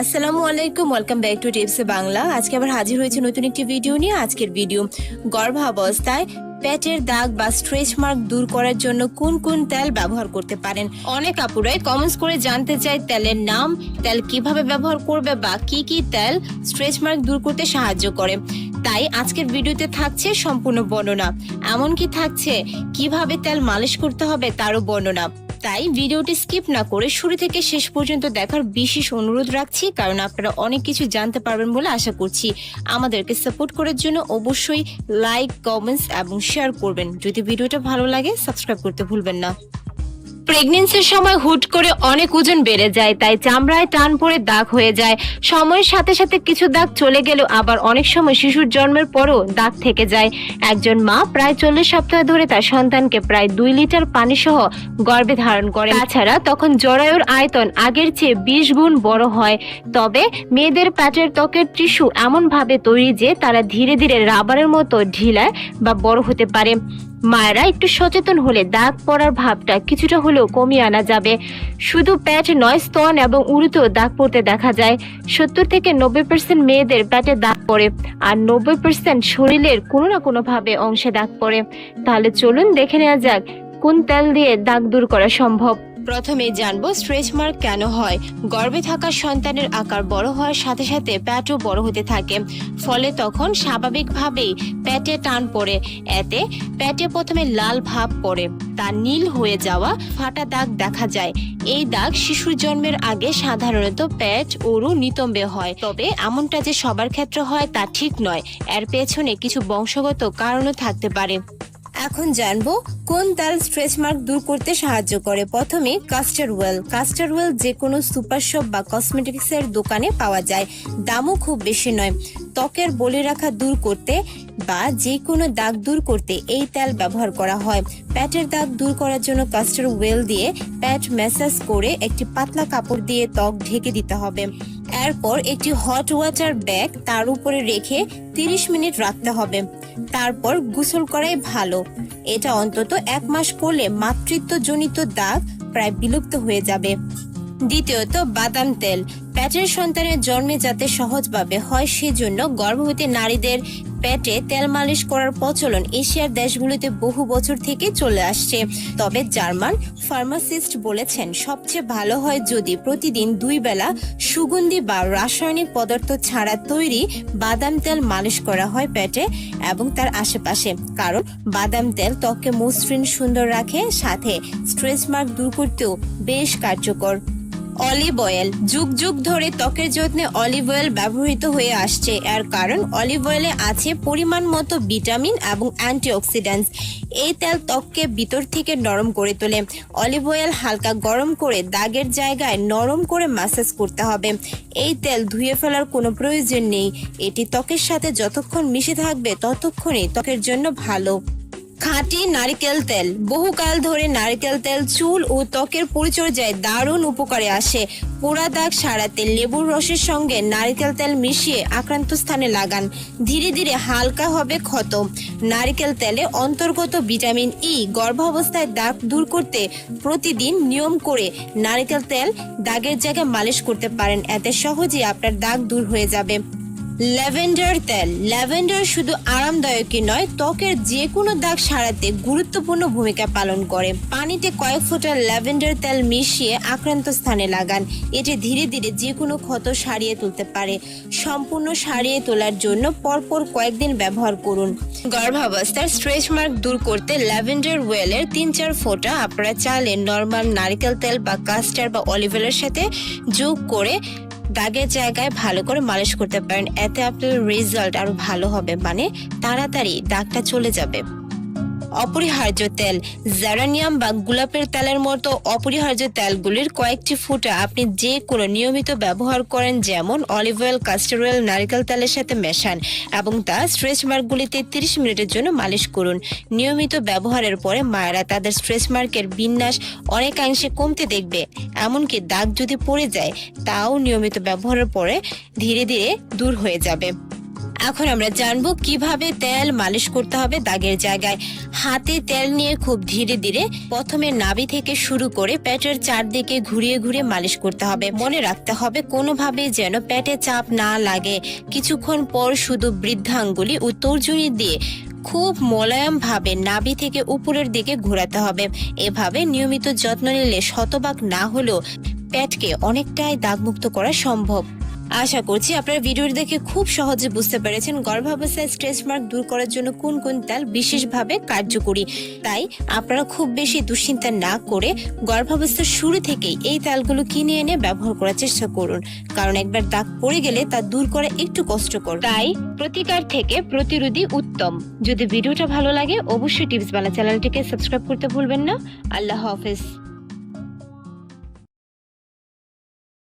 আসসালামু আলাইকুম welcome back to tips Bangla. আজকে আবার হাজির হয়েছে নতুন একটি ভিডিও নিয়ে। আজকের ভিডিও গর্ভাবস্থায় পেটের দাগ বা স্ট্রেচ মার্ক দূর করার জন্য কোন কোন তেল ব্যবহার করতে পারেন? অনেক আপুরাই কমেন্টস করে জানতে চায় তেলের নাম, তেল কীভাবে ব্যবহার করবে বা কি কি তেল স্ট্রেচ মার্ক দূর করতে সাহায্য করে। তাই আজকের ভিডিওতে থাকছে সম্পূর্ণ বর্ণনা। এমনকি থাকছে কীভাবে তেল মালিশ করতে হবে তারও বর্ণনা। তাই ভিডিওটি স্কিপ না করে শুরু থেকে শেষ পর্যন্ত দেখার বিশেষ অনুরোধ রাখছি, কারণ আপনারা অনেক কিছু জানতে পারবেন বলে আশা করছি। আমাদেরকে সাপোর্ট করার জন্য অবশ্যই লাইক কমেন্টস এবং শেয়ার করবেন। যদি ভিডিওটা ভালো লাগে সাবস্ক্রাইব করতে ভুলবেন না। প্রেগনেন্সির সময় হুট করে অনেক ওজন বেড়ে যায়, তাই চামড়ায় টান পড়ে দাগ হয়ে যায়। সময়ের সাথে সাথে কিছু দাগ চলে গেলেও আবার অনেক সময় শিশুর জন্মের পরও দাগ থেকে যায়। একজন মা প্রায় চল্লিশ সপ্তাহ ধরে তার সন্তানকে প্রায় দুই লিটার পানি সহ গর্ভে ধারণ করে তাছাড়া তখন জরায়ুর আয়তন আগের চেয়ে বিশ গুণ বড় হয়। তবে মেয়েদের প্যাটের ত্বকের টিস্যু এমনভাবে তৈরি যে তারা ধীরে ধীরে রাবারের মতো ঢিলায় বা বড় হতে পারে। মায়েরা একটু সচেতন হলে দাগ পড়ার ভাবটা কিছুটা হলেও কমিয়ে আনা যাবে। শুধু প্যাট নয়, স্তন এবং উরুতেও দাগ পড়তে দেখা যায়। সত্তর থেকে নব্বই পার্সেন্ট মেয়েদের প্যাটে দাগ পড়ে আর নব্বই পার্সেন্ট শরীরের কোনো না কোনোভাবে অংশে দাগ পড়ে। তাহলে চলুন দেখে নেওয়া যাক কোন তেল দিয়ে দাগ দূর করা সম্ভব। প্রথমে জানব স্ট্রেচ মার্ক কেন হয়। গর্ভে থাকা সন্তানের আকার বড় হওয়ার সাথে সাথে প্যাটও বড় হতে থাকে। ফলে তখন স্বাভাবিকভাবেই প্যাটে টান পড়ে। এতে প্যাটে প্রথমে লাল ভাব পড়ে। তা নীল হয়ে যাওয়া ফাটা দাগ দেখা যায়। এই দাগ শিশুর জন্মের আগে সাধারণত প্যাট ওরু নিতম্বে হয়। তবে এমনটা যে সবার ক্ষেত্রে হয় তা ঠিক নয়। এর পেছনে কিছু বংশগত কারণও থাকতে পারে। এখন জানব কোন তেল স্ট্রেচ মার্ক দূর করতে সাহায্য করে। প্রথমে কাস্টার ওয়েল কাস্টার ওয়েল যে কোনো সুপার শপ বা কসমেটিক্স এর দোকানে পাওয়া যায়। দামও খুব বেশি নয়। ত্বকের বলে রাখা দূর করতে বা যে কোনো দাগ দূর করতে এই তেল ব্যবহার করা হয়। প্যাটের দাগ দূর করার জন্য কাস্টার ওয়েল দিয়ে প্যাট ম্যাসাজ করে একটি পাতলা কাপড় দিয়ে ত্বক ঢেকে দিতে হবে। এরপর একটি হট ওয়াটার ব্যাগ তার উপরে রেখে 30 মিনিট রাখতে হবে। তারপর গোসল করাই ভালো। এটা অন্তত এক মাস করলে মাতৃত্বজনিত দাগ প্রায় বিলুপ্ত হয়ে যাবে। দ্বিতীয়ত বাদাম তেল। প্যাটের সন্তানের জন্মে যাতে সহজভাবে হয় সেজন্য গর্ভবতী নারীদের পেটে তেল মালিশ করার প্রচলন এশিয়ার দেশগুলিতে বহু বছর থেকে চলে আসছে। তবে জার্মান ফার্মাসিস্ট বলেছেন, সবচেয়ে ভালো হয় যদি প্রতিদিন দুই বেলা সুগন্ধি বা রাসায়নিক পদার্থ ছাড়া তৈরি বাদাম তেল মালিশ করা হয় পেটে এবং তার আশেপাশে। কারণ বাদাম তেল ত্বককে মসৃণ সুন্দর রাখে, সাথে স্ট্রেস মার্ক দূর করতেও বেশ কার্যকর। অলিভ অয়েল যুগ যুগ ধরে ত্বকের যত্নে অলিভ অয়েল ব্যবহৃত হয়ে আসছে। এর কারণ অলিভ অয়েলে আছে পরিমাণ মতো ভিটামিন এবং অ্যান্টিঅক্সিডেন্টস এই তেল ত্বককে ভিতর থেকে নরম করে তোলে। অলিভ অয়েল হালকা গরম করে দাগের জায়গায় নরম করে ম্যাসাজ করতে হবে। এই তেল ধুয়ে ফেলার কোনো প্রয়োজন নেই। এটি ত্বকের সাথে যতক্ষণ মিশে থাকবে ততক্ষণই ত্বকের জন্য ভালো। খাঁটি নারকেল তেল। বহুকাল ধরে নারকেল তেল, চুল ও ত্বকের পরিচর্যায় দারুণ উপকারে আসে। পোড়া দাগ সারাতে লেবুর রসের সঙ্গে নারকেল তেল মিশিয়ে আক্রান্ত স্থানে লাগান। ধীরে ধীরে হালকা হবে ক্ষত। নারকেল তেলে অন্তর্গত ভিটামিন ই গর্ভাবস্থায় দাগ দূর করতে প্রতিদিন নিয়ম করে নারকেল তেল দাগের জায়গায় মালিশ করতে পারেন। এতে সহজেই আপনার দাগ দূর হয়ে যাবে। ল্যাভেন্ডার তেল। ল্যাভেন্ডার শুধু আরামদায়কই নয়, ত্বকের যে কোনো দাগ সারাতে গুরুত্বপূর্ণ ভূমিকা পালন করে। পানিতে কয়েক ফোঁটা ল্যাভেন্ডার তেল মিশিয়ে আক্রান্ত স্থানে লাগান। এটি ধীরে ধীরে যে কোনো ক্ষত সারিয়ে তুলতে পারে। সম্পূর্ণ সারিয়ে তোলার জন্য পরপর কয়েকদিন ব্যবহার করুন। গর্ভাবস্থার স্ট্রেচ মার্ক দূর করতে ল্যাভেন্ডার ওয়েলের তিন চার ফোঁটা আপনারা চাইলে নর্মাল নারকেল তেল বা কাস্টার বা অলিভ অয়েলের সাথে যোগ করে দাগের জায়গায় ভালো করে মালিশ করতে পারেন। এতে আপনার রেজাল্ট আরও ভালো হবে। মানে তাড়াতাড়ি দাগটা চলে যাবে। অপরিহার্য তেল। জেরানিয়াম বা গোলাপের তেলের মতো অপরিহার্য তেলগুলির কয়েকটি ফুটা আপনি যে কোনো নিয়মিত ব্যবহার করেন যেমন অলিভ অয়েল কাস্টার অয়েল, নারিকেল তেলের সাথে মেশান এবং তা স্ট্রেচ মার্কগুলিতে তিরিশ মিনিটের জন্য মালিশ করুন। নিয়মিত ব্যবহারের পরে মায়েরা তাদের স্ট্রেচ মার্কের বিন্যাস অনেকাংশে কমতে দেখবে। এমনকি দাগ যদি পড়ে যায়, তাও নিয়মিত ব্যবহারের পরে ধীরে ধীরে দূর হয়ে যাবে। এখন আমরা জানব কীভাবে তেল মালিশ করতে হবে দাগের জায়গায়। হাতে তেল নিয়ে খুব ধীরে ধীরে প্রথমে নাভি থেকে শুরু করে পেটের চারদিকে ঘুরিয়ে ঘুরিয়ে মালিশ করতে হবে। মনে রাখতে হবে কোনোভাবে যেন পেটে চাপ না লাগে। কিছুক্ষণ পর শুধু বৃদ্ধাঙ্গুলি ও তর্জনী দিয়ে খুব মোলায়েম ভাবে নাভি থেকে উপরের দিকে ঘোরাতে হবে। এভাবে নিয়মিত যত্ন নিলে শতভাগ না হলেও পেটকে অনেকটাই দাগমুক্ত করা সম্ভব। আশা করছি আপনারা ভিডিওটি দেখে খুব সহজে বুঝতে পেরেছেন গর্ভাবস্থায় স্ট্রেস মার্ক দূর করার জন্য কোন কোন তেল বিশেষভাবে কার্যকরী। তাই আপনারা খুব বেশি দুশ্চিন্তা না করে গর্ভাবস্থার শুরু থেকেই এই তেলগুলো কিনে এনে ব্যবহার করার চেষ্টা করুন। কারণ একবার দাগ পড়ে গেলে তা দূর করা একটু কষ্টকর। তাই প্রতিকার থেকে প্রতিরোধী উত্তম। যদি ভিডিওটা ভালো লাগে, অবশ্যই টিপস বালা চ্যানেলটিকে সাবস্ক্রাইব করতে ভুলবেন না। আল্লাহ হাফেজ।